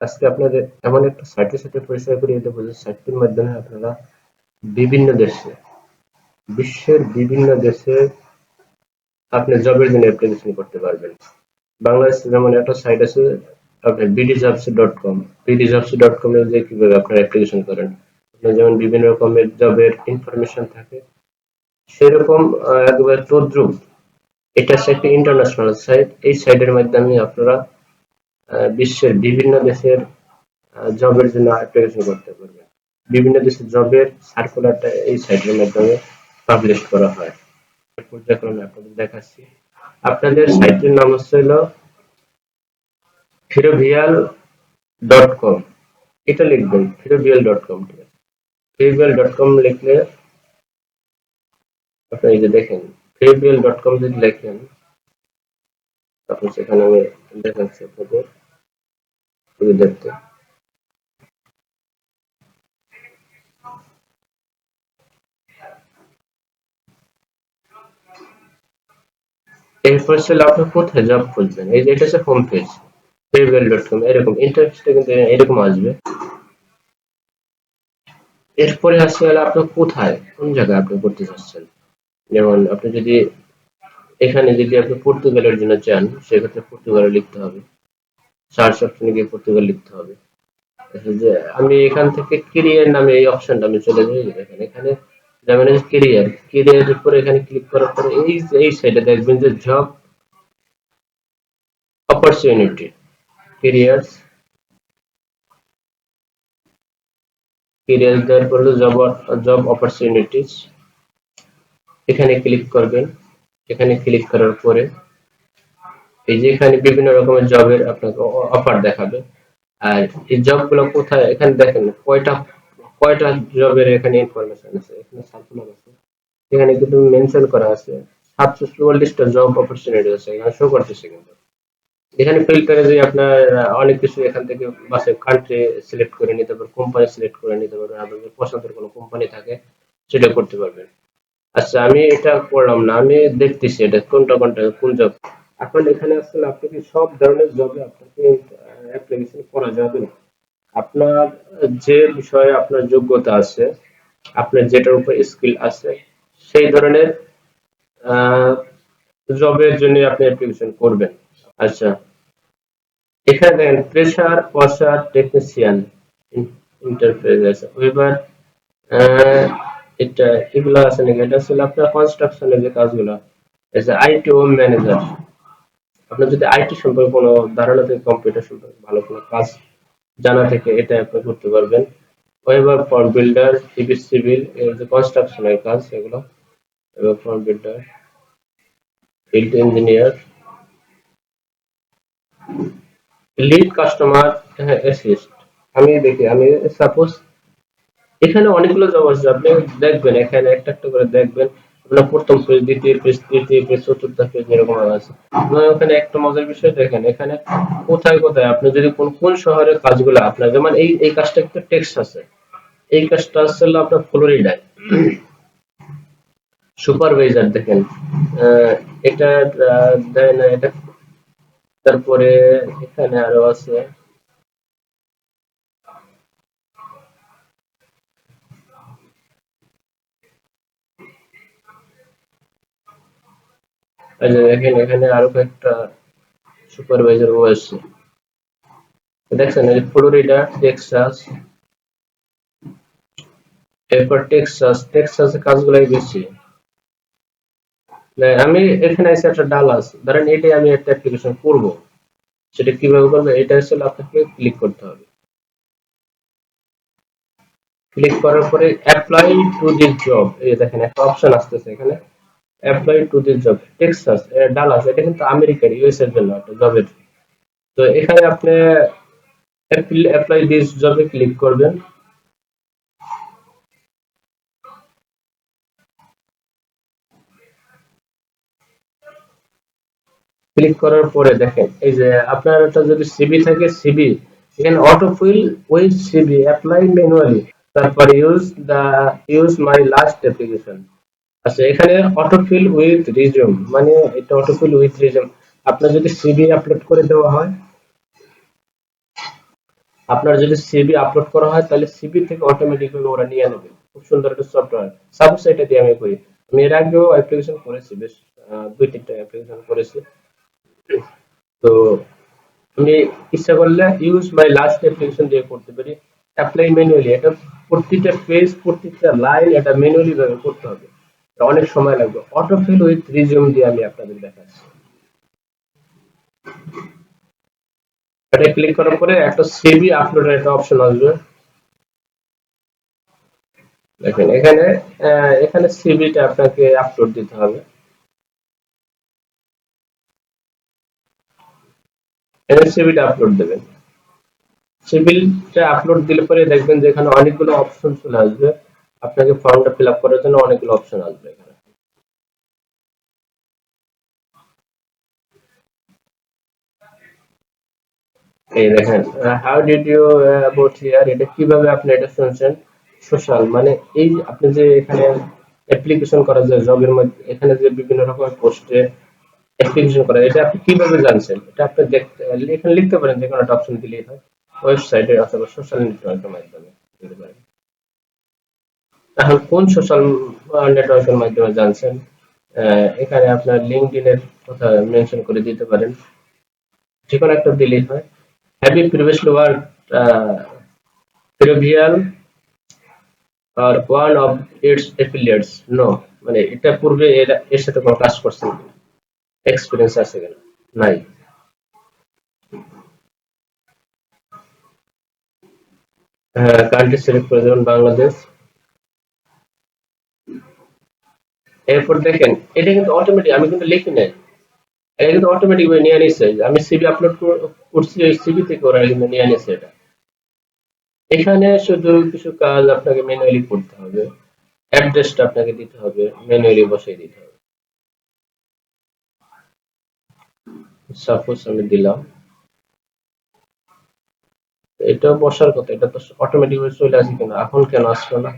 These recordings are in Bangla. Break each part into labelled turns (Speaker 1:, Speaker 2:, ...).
Speaker 1: আজকে আপনাদের এমন একটা সাইটের সাথে পরিচয় করিয়ে দেবো যে সাইটটির মাধ্যমে আপনারা বিভিন্ন দেশে, বিশ্বের বিভিন্ন দেশে আপনি জবের জন্য অ্যাপ্লিকেশন করতে পারবেন। বাংলাদেশে যেমন একটা সাইট আছে, আপনার bdjobs dot com bdjobs dot com এ যে কীভাবে আপনারা অ্যাপ্লিকেশন করেন যেমন বিভিন্ন রকমের জবের ইনফরমেশন থাকে, সেরকম একবার তদ্রুপ, এটা হচ্ছে একটা ইন্টারন্যাশনাল সাইট এই সাইটের মাধ্যমে আপনারা বিশ্বের বিভিন্ন দেশের জবের জন্য অ্যাপ্লিকেশন করতে পারবেন বিভিন্ন দেশের জবের সার্কুলারটা এই সাইটের মাধ্যমে পাবলিশ করা হয়। পর্যায়ক্রমে আপনাদের দেখাচ্ছি। আপনাদের সাইটের নাম হচ্ছে হলো ফিরোভিয়াল ডট কম এটা লিখবেন, ফিরোভিয়াল ডট কম ঠিক আছে? ফিরোভিয়াল ডট কম লিখলে আপনি যে দেখেন, ফিরোভিয়াল ডট কম যদি লেখেন তারপর সেখানে আমি দেখাচ্ছি আপনাদের। সুবিধার্থে এরপর ছিল আপনি কোথায়? জব খুঁজবেন এই যে এটা হচ্ছে হোম পেজ ফেভিয়াল ডট কম এরকম ইন্টারফেসটা কিন্তু এরকম আসবে। এরপরে আসছে হলো আপনি কোথায়? কোন জায়গায় আপনি করতে চাচ্ছেন? যেমন আপনি যদি এখানে যদি আপনি পর্তুগালের জন্য চান, সেক্ষেত্রে পর্তুগালে লিখতে হবে। সার্চ অপশনে গিয়ে পর্তুগাল লিখতে হবে। যে, আমি এখান থেকে কেরিয়ার নামে এই অপশনটা আমি চলে যাই। এখানে এখানে যেমন কেরিয়ার কেরিয়ারের উপরে এখানে ক্লিক করার পরে এই এই সাইডে দেখবেন যে জব অপরচুনিটি কেরিয়ার্স কেরিয়ার দেওয়ার পরে জব জব অপরচুনিটিস এখানে ক্লিক করবেন। এখানে ক্লিক করার পরে এই যে এখানে বিভিন্ন রকমের জবের আপনাকে অফার দেখাবে। আর এই জবগুলো কোথায়? এখানে দেখেন, কয়টা কয়টা জবের এখানে ইনফরমেশন আছে? এখানে সার্কুলার আছে। এখানে কিন্তু মেনশন করা আছে সাতশো চুয়াল্লিশটা জব অপরচুনিটি আছে। এখানে শো করতেছে কিন্তু। এখানে ফিল্টারে যে আপনার অনেক কিছু এখান থেকে বাসে কান্ট্রি সিলেক্ট করে নিতে পারবেন কোম্পানি সিলেক্ট করে নিতে পারবেন আপনাদের পছন্দের কোনো কোম্পানি থাকে, সেটা করতে পারবেন। আচ্ছা আমি এটা করলাম না, আমি দেখতেছি এটা কোনটা কোনটা, কোন জব এখন এখানে আসলে আপনাকে সব ধরনের জবে আপনাকে অ্যাপ্লিকেশন করা যাবে না? আপনার যে বিষয়ে আপনার যোগ্যতা আছে আপনার যেটার উপর স্কিল আছে সেই ধরনের জবের জন্য আপনি অ্যাপ্লিকেশন করবেন। আচ্ছা। এখানে দেখেন প্রেসার ওয়াশার টেকনিশিয়ান ইন্টারফেস আছে আহ, এটা এগুলো আছে নাকি? এটা আসলে আপনার কনস্ট্রাকশনের যে কাজগুলো আইটি ম্যানেজার আপনার যদি আইটি সম্পর্কে কোনো ধারণা থেকে কম্পিউটার সম্পর্কে ভালো কোনো কাজ জানা থেকে, এটা আপনি করতে পারবেন। ওয়েবার ফর বিল্ডার সিভিল এর যে কনস্ট্রাকশনের কাজ, এগুলো weber for builder field engineer lead customer assist আমি দেখি, আমি সাপোজ এখানে অনেকগুলো জব আছে আপনি দেখবেন, এখানে একটা একটা করে দেখবেন। আপনার প্রথম পেজ দ্বিতীয় পেজ তৃতীয় পেজ চতুর্থ পেজ এরকম আছে। ওখানে একটা মজার বিষয় দেখেন, এখানে কোথায় কোথায় আপনি যদি কোন কোন শহরের কাজগুলো আপনার, যেমন এই এই কাজটা একটা টেক্সট আছে। এই কাজটা আসছে হলো আপনার ফ্লোরিডায়। সুপারভাইজার দেখেন এটা দেয় না, এটা, তারপরে এখানে আরও আছে। এই দেখেন এখানে আরও কয়েকটা সুপারভাইজার আছে। দেখছেন, এই ফ্লোরিডা টেক্সাস এরপর টেক্সাস টেক্সাসে কাজগুলাই বেশি। আমি এখানে আছে একটা ডালাস ধরেন, এটাই আমি একটা অ্যাপ্লিকেশন করব। সেটা কীভাবে করবে, এটা আসলে আপনাকে ক্লিক করতে হবে। ক্লিক করার পরে অ্যাপ্লাই টু দিস জব এই দেখেন, একটা অপশন আসতেছে এখানে। Apply to this job Texas Dallas এটা কিন্তু আমেরিকার ইউএস এর জন্য একটা জবের তো এখানে আপনি অ্যাপ্লাই দিস জবে ক্লিক করবেন। ক্লিক করার পরে দেখেন, এই যে আপনার একটা যদি সিবি থাকে সিবি এখানে auto fill with CV apply manually তারপরে use the use my last application আচ্ছা এখানে অটো ফিল উইথ রিজিউম মানে এটা অটো ফিল উইথ রিজিউম আপনার যদি সিবি আপলোড করে দেওয়া হয়, আপনার যদি সিবি আপলোড করা হয়, তাহলে সিবি থেকে অটোমেটিক ওরা নিয়ে নেবে। খুব সুন্দর একটা সফটওয়্যার সাপোজ এটা দিয়ে আমি করি। আমি এর আগেও অ্যাপ্লিকেশন করেছি, বেশ দুই তিনটা অ্যাপ্লিকেশন করেছি। তো আমি ইচ্ছা করলে ইউজ মাই লাস্ট অ্যাপ্লিকেশন দিয়ে করতে পারি। অ্যাপ্লাই ম্যানুয়ালি এটা প্রতিটা পেজ প্রত্যেকটা লাইন এটা ম্যানুয়ালি ভাবে করতে হবে। অনেক সময় লাগবে। অটো ফিল উইথ রিজিউম দিয়ে আমি আপনাদের দেখাচ্ছি। এটা ক্লিক করার পরে একটা সিভি আপলোডের একটা অপশন আসবে। দেখেন, এখানে এখানে সিভিটা আপনাকে আপলোড দিতে হবে। এখানে সিভিটা আপলোড দেবেন। সিভিলটা আপলোড দিলে পরে দেখবেন যে এখানে অনেকগুলো অপশন চলে আসবে। আপনাকে ফর্মটা ফিল আপ করার জন্য অনেকগুলো অপশন আসবে এখানে। এই দেখেন how did you about hear এটা কীভাবে আপনি এটা শুনছেন? সোশ্যাল মানে এই আপনি যে এখানে অ্যাপ্লিকেশন করা যায় জবের মধ্যে, এখানে যে বিভিন্ন রকমের পোস্টে অ্যাপ্লিকেশন করা, এটা আপনি কীভাবে জানছেন? এটা আপনি দেখতে, এখানে লিখতে পারেন যে কোনো একটা অপশন দিলেই হয়। ওয়েবসাইটে অথবা সোশ্যাল নেটওয়ার্কের মাধ্যমে দিতে পারেন। এখন কোন সোশ্যাল নেটওয়ার্কের মাধ্যমে জানছেন? এখানে আপনার লিঙ্কডিনের কথা মেনশন করে দিতে পারেন। যে কোনো একটা দিলেই হয়। Have you previously work প্রিভিয়াল or one of its affiliates no মানে এটা পূর্বে এর সাথে কোনো কাজ করছেন এক্সপিরিয়েন্স আছে কিনা? নাই। হ্যাঁ কান্ট্রি সিলেক্ট করে দেবেন বাংলাদেশ। এরপর দেখেন, এটা কিন্তু অটোমেটিক আমি কিন্তু লিখি নাই। এটা কিন্তু অটোমেটিক ভাবে নিয়ে নিচ্ছে আমি সিভি আপলোড করছি, ওই সিভি থেকে ওরা কিন্তু নিয়ে নিচ্ছে এটা। এখানে শুধু কিছু কাজ আপনাকে ম্যানুয়ালি করতে হবে। অ্যাড্রেসটা আপনাকে দিতে হবে ম্যানুয়ালি বসিয়ে দিতে হবে। সাপোজ আমি দিলাম। এটা বসার কথা, এটা তো অটোমেটিক চলে আসে কিনা? এখন কেন আসলো না?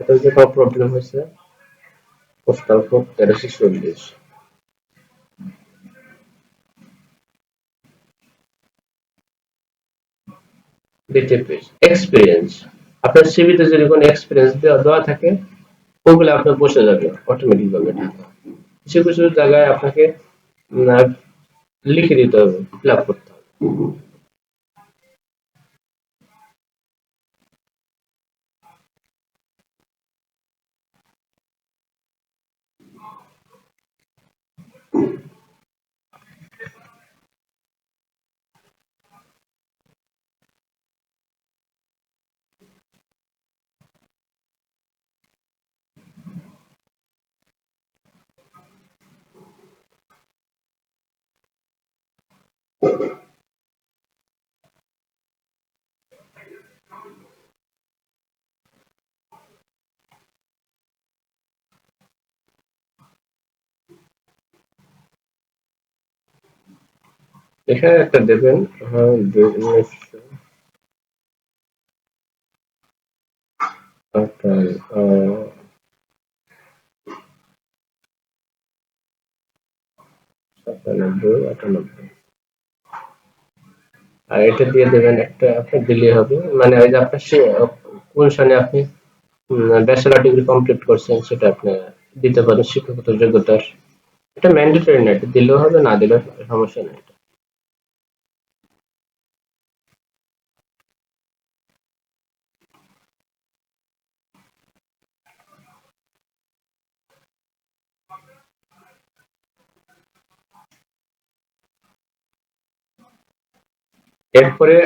Speaker 1: এটা যে কোনো প্রবলেম হয়েছে। পোস্টাল কোড তেরোশো চল্লিশ। দ্বিতীয় এক্সপিরিয়েন্স আপনার সিভিতে যদি কোনো এক্সপিরিয়েন্স দেওয়া থাকে, ওগুলো আপনার বসে যাবে অটোমেটিক ভাবে কিছু কিছু জায়গায় আপনাকে লিখে দিতে হবে ফিল করতে হবে। এখানে একটা দেবেন হ্যাঁ দে- উনিশশো আটান্ন, আহ, সাতানব্বই আটানব্বই। আর এটা দিয়ে দেবেন একটা দিলে হবে। মানে ওই যে আপনার সে, কোন সনে আপনি ব্যাচেলার ডিগ্রি কমপ্লিট করছেন সেটা আপনি দিতে পারেন শিক্ষাগত যোগ্যতার। এটা ম্যান্ডেটরি না, এটা দিলেও হবে, না দিলেও সমস্যা নেই। এরপরে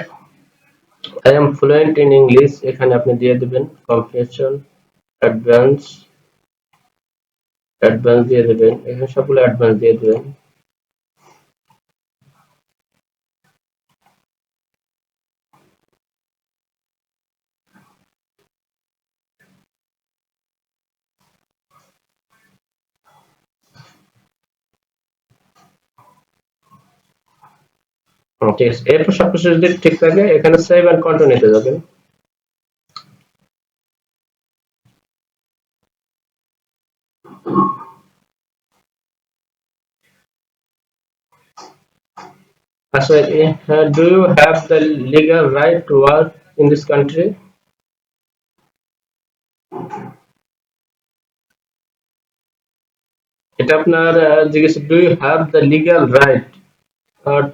Speaker 1: I am fluent in English এখানে আপনি দিয়ে দেবেন কম্প্রিহেনশন অ্যাডভান্স অ্যাডভান্স দিয়ে দেবেন, এখানে সবগুলো অ্যাডভান্স দিয়ে দেবেন। ঠিক এরপর সবকিছু যদি ঠিক থাকে, এখানে সেভ এন্ড কন্টিনিউতে যাবেন। আচ্ছা do you have the legal right to work in this country এটা আপনার জিজ্ঞেস do you have the legal right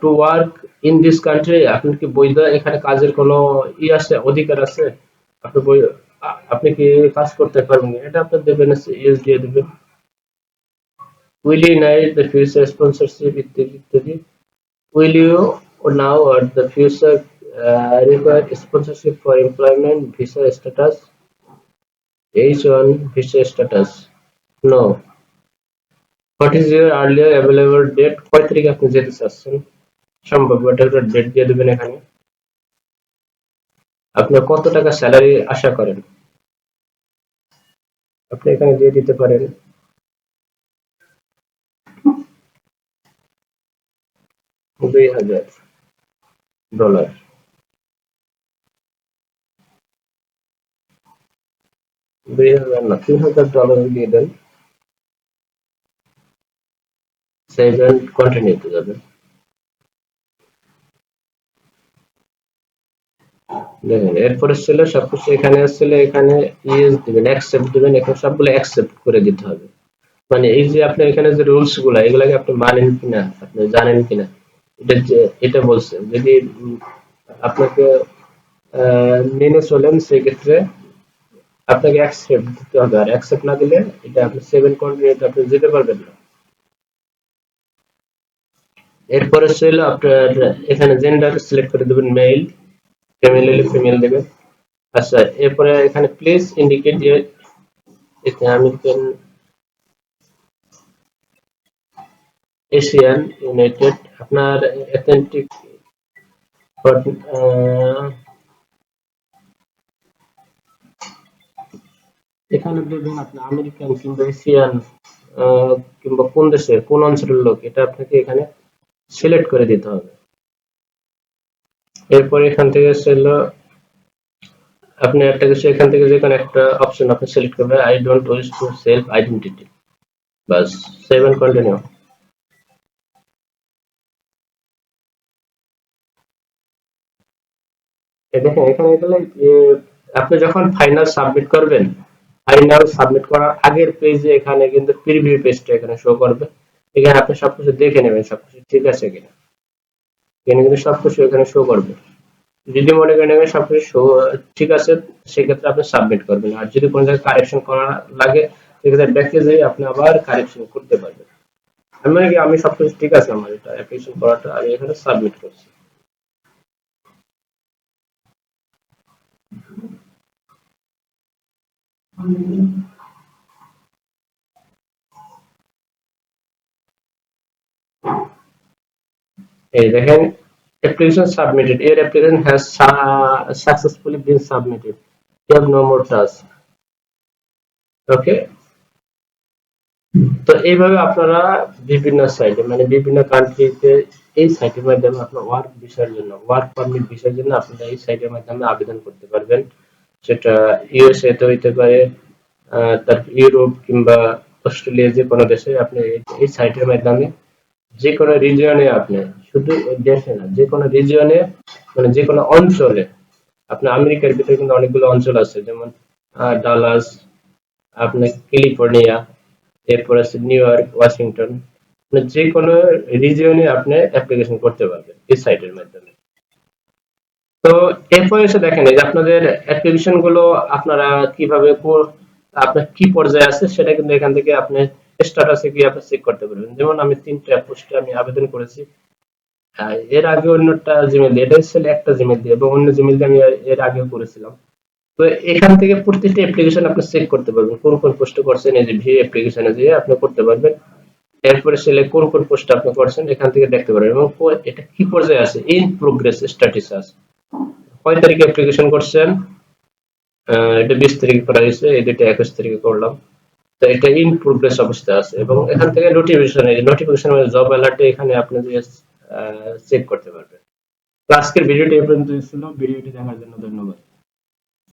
Speaker 1: to work in this country আপনার কি বৈধ এখানে কাজের কোনো ই আছে, অধিকার আছে? আপনি বৈ- আ- আপনি কি কাজ করতে পারবেন? এটা আপনি দেবেন ইউজ দিয়ে দেবেন। উইল ইউ নাইট দ্য ফিউচার স্পন্সরশিপ ইত্যাদি ইত্যাদি। Will you now or the future require sponsorship for employment visa status H one visa status no what is your earlier available date কয় তারিখে আপনি যেতে চাচ্ছেন? সম্ভব এটা একটা ডেট দিয়ে দেবেন এখানে? আপনি কত টাকা স্যালারি আশা করেন? আপনি এখানে দিয়ে দিতে পারেন। দুই হাজার ডলার দুই হাজার না, তিন হাজার ডলার দিয়ে দেন। সেভেন কন্টিনিউতে যাবেন দেখেন, এরপরে ছিল সবকিছু এখানে আসছিল, এখানে ইয়েস দিবেন অ্যাকসেপ্ট দিবেন, এখানে সবগুলো অ্যাকসেপ্ট করে দিতে হবে। মানে এই যে আপনি এখানে যে রুলসগুলা, এগুলাকে আপনি মানেন কিনা, আপনি জানেন কিনা, এটা যে, এটা বলছে। যদি আপনাকে মেনে চলেন, সেক্ষেত্রে আপনাকে অ্যাকসেপ্ট দিতে হবে। আর অ্যাকসেপ্ট না দিলে এটা আপনি সেভেন কন্টিনিউতে আপনি যেতে পারবেন না। এরপরে ছিল আপনার, এখানে জেন্ডার সিলেক্ট করে দেবেন মেল ফিমেল হলে ফিমেল দেবেন আচ্ছা এরপরে এখানে please indicate your American Asian United আপনার অথেন্টিক এখানে দেবেন আপনি আমেরিকান কিংবা এশিয়ান কিংবা কোন দেশের কোন অঞ্চলের লোক, এটা আপনাকে এখানে সিলেক্ট করে দিতে হবে। এরপর এখান থেকে ছিল আপনি একটা কিছু, এখান থেকে যে কোনো একটা অপশন আপনি সিলেক্ট করবেন I don't wish to self identity bus save and continue দেখেন, এখানে গেলে আপনি যখন ফাইনাল সাবমিট করবেন ফাইনাল সাবমিট করার আগের পেজে এখানে কিন্তু প্রিভিউ পেজটা এখানে শো করবে। এখানে আপনি সবকিছু দেখে নেবেন সবকিছু ঠিক আছে কিনা। এখানে কিন্তু সবকিছু এখানে শো করবে। যদি মনে করেন এখানে সবকিছু শো ঠিক আছে, সেক্ষেত্রে আপনি সাবমিট করবেন। আর যদি কোনো জায়গায় কারেকশন করা লাগে, সেক্ষেত্রে ব্যাকে যেয়ে আপনি আবার কারেকশন করতে পারবেন। আমি মনে করি আমি সবকিছু ঠিক আছে আমার এটা অ্যাপ্লিকেশন করাটা, আমি এখানে সাবমিট করছি। এই দেখেন submitted. your application has su- successfully been submitted. You have no more task. Okay? তো এইভাবে আপনারা বিভিন্ন সাইটে মানে বিভিন্ন কান্ট্রিতে এই সাইটের মাধ্যমে আপনার ওয়ার্ক ভিসার জন্য ওয়ার্ক পারমিট ভিসার জন্য আপনারা এই সাইটের মাধ্যমে আবেদন করতে পারবেন। সেটা ইউএসএ তে হইতে পারে তারপর ইউরোপ কিংবা অস্ট্রেলিয়া যে কোনো দেশে আপনি এই সাইটের মাধ্যমে যে কোনো রিজিয়নে আপনি শুধু দেশে না, যে কোনো রিজিয়নে মানে যে কোনো অঞ্চলে আপনার আমেরিকার ভিতরে কিন্তু অনেকগুলো অঞ্চল আছে, যেমন ডালাস, আপনার ক্যালিফোর্নিয়া, এরপর আছে নিউ ইয়র্ক, ওয়াশিংটন মানে যে কোনো রিজিয়নে আপনি অ্যাপ্লিকেশন করতে পারবেন, এই সাইটের মাধ্যমে। তো এরপরে এসে দেখেন যে আপনাদের অ্যাপ্লিকেশনগুলো আপনারা কীভাবে আপনার কি পর্যায়ে আছে, সেটা কিন্তু এখান থেকে আপনি স্ট্যাটাসে গিয়ে আপনি চেক করতে পারবেন। যেমন আমি তিনটা পোস্টে আমি আবেদন করেছি এর আগে অন্যটা জিমেল এটা ছিল একটা জিমেল দিয়ে এবং অন্য জিমেল দিয়ে আমি এর আগেও করেছিলাম। তো এখান থেকে প্রত্যেকটা অ্যাপ্লিকেশন আপনি চেক করতে পারবেন, কোন কোন পোস্টে করছেন, এই যে ভি অ্যাপ্লিকেশনে যেয়ে আপনি করতে পারবেন। এরপরে সেলে কোন কোন পোস্ট আপনি করছেন, এখান থেকে দেখতে পারবেন এবং এটা কি পর্যায়ে আছে? ইন প্রোগ্রেস স্ট্যাটাস আছে। কয় তারিখে অ্যাপ্লিকেশন করছেন? এটা বিশ তারিখে করা হয়েছে, এই দুটো একুশ তারিখে করলাম। তো এটা ইন প্রোগ্রেস অবস্থায় আছে এবং এখান থেকে নোটিফিকেশন এই নোটিফিকেশন জব অ্যালার্টে এখানে আপনি চেক করতে পারবেন। তো আজকের ভিডিওটি এই পর্যন্ত ছিল। ভিডিওটি দেখার জন্য ধন্যবাদ।